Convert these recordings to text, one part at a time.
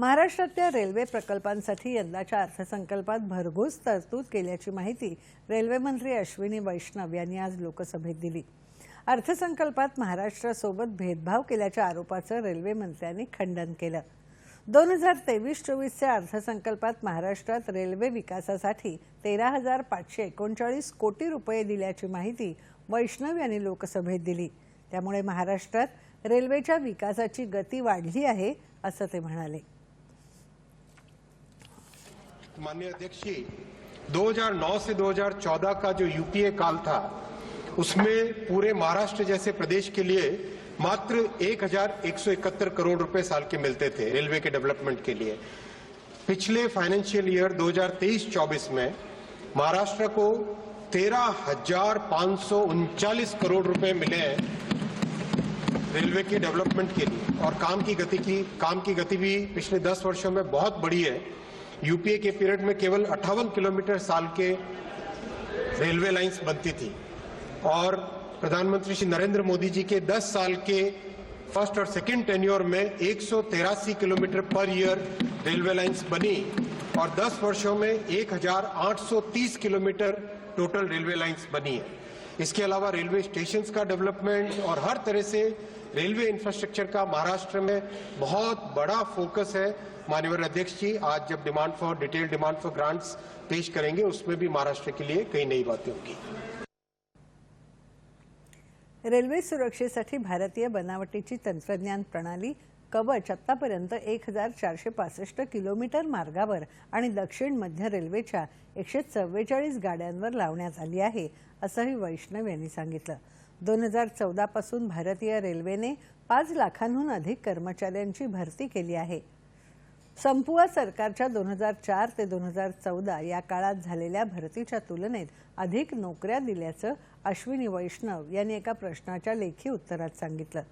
महाराष्ट्रातल्या रेल्वे प्रकल्पांसाठी यंदाच्या अर्थसंकल्पात भरघोस तरतूद केल्याची माहिती रेल्वे मंत्री अश्विनी वैष्णव यांनी आज लोकसभेत दिली. अर्थसंकल्पात महाराष्ट्रासोबत भेदभाव केल्याच्या आरोपाचं रेल्वे मंत्र्यांनी खंडन केलं. दोन हजार तेवीस चोवीसच्या अर्थसंकल्पात महाराष्ट्रात रेल्वे विकासासाठी तेरा हजार पाचशे एकोणचाळीस कोटी रुपये दिल्याची माहिती वैष्णव यांनी लोकसभेत दिली. त्यामुळे महाराष्ट्रात रेल्वेच्या विकासाची गती वाढली आहे असं ते म्हणाले. माननीय अध्यक्ष जी 2009 से 2014 का जो यूपीए काल था, उसमें पूरे महाराष्ट्र जैसे प्रदेश के लिए मात्र 1171 करोड़ रुपए साल के मिलते थे रेलवे के डेवलपमेंट के लिए। पिछले फाइनेंशियल ईयर 2023-24 में महाराष्ट्र को तेरह हज़ार करोड़ रुपए मिले हैं रेलवे के डेवलपमेंट के लिए। और काम की गति की, काम की गति भी पिछले 10 वर्षों में बहुत बड़ी है। यूपीए के पीरियड में केवल अट्ठावन किलोमीटर साल के रेलवे लाइंस बनती थी। और प्रधानमंत्री श्री नरेंद्र मोदी जी के 10 साल के फ़र्स्ट और सेकंड टेन्योर में एक kilometre per year railway lines बनी और 10 वर्षों में 1830 किलोमीटर टोटल रेलवे लाइंस बनी है। इसके अलावा रेलवे स्टेशन का डेवलपमेंट और हर तरह से रेलवे इंफ्रास्ट्रक्चर का महाराष्ट्र में बहुत बड़ा फोकस है। माननीय अध्यक्ष जी आज जब demand for detail demand for grants पेश करेंगे उसमें भी महाराष्ट्र के लिए कई नई बातें होंगी। रेल्वे सुरक्षेसाठी भारतीय बनावटीची तंत्रज्ञान प्रणाली कवच आत्तापर्यंत एक हजार चारशे पासष्ट किलोमीटर मार्गावर आणि दक्षिण मध्य रेल्वेच्या एकशे चव्वेचाळीस गाड्यांवर लावण्यात आली आहे असंही वैष्णव यांनी सांगितलं. दोन हजार चौदापासून भारतीय रेल्वेने पाच लाखांहून अधिक कर्मचाऱ्यांची भरती केली आहे. संपुआ सरकारच्या दोन हजार चार ते दोन हजार चौदा या काळात झालेल्या भरतीच्या तुलनेत अधिक नोकऱ्या दिल्याचं अश्विनी वैष्णव यांनी एका प्रश्नाच्या लेखी उत्तरात सांगितलं.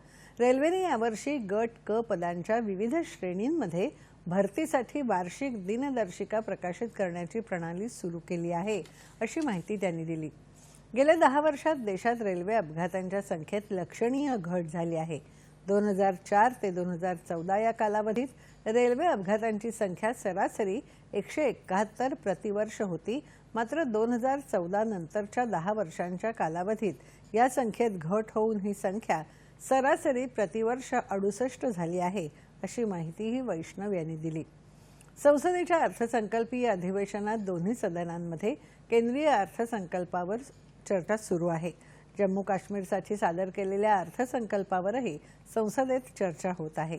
रेल्वेने यावर्षी गट क पदांच्या विविध श्रेणींमध्ये भरतीसाठी वार्षिक दिनदर्शिका प्रकाशित करण्याची प्रणाली सुरू केली आहे अशी माहिती त्यांनी दिली. गेल्या दहा वर्षात देशात रेल्वे अपघातांच्या संख्येत लक्षणीय घट झाली आहे. दोन हजार चार ते दोन हजार चौदा या कालावधीत रेल्वे अपघातांची संख्या सरासरी एकशे एकाहत्तर प्रतिवर्ष होती. मात्र दोन हजार चौदा नंतरच्या दहा वर्षांच्या कालावधीत या संख्येत घट होऊन ही संख्या सरासरी प्रतिवर्ष अडुसष्ट झाली आहे अशी माहितीही वैष्णव यांनी दिली. संसदेच्या अर्थसंकल्पीय अधिवेशनात दोन्ही सदनांमध्ये केंद्रीय अर्थसंकल्पावर चर्चा सुरू आहे. जम्मू काश्मीरसाठी सादर केलेल्या अर्थसंकल्पावरही संसदेत चर्चा होत आहे.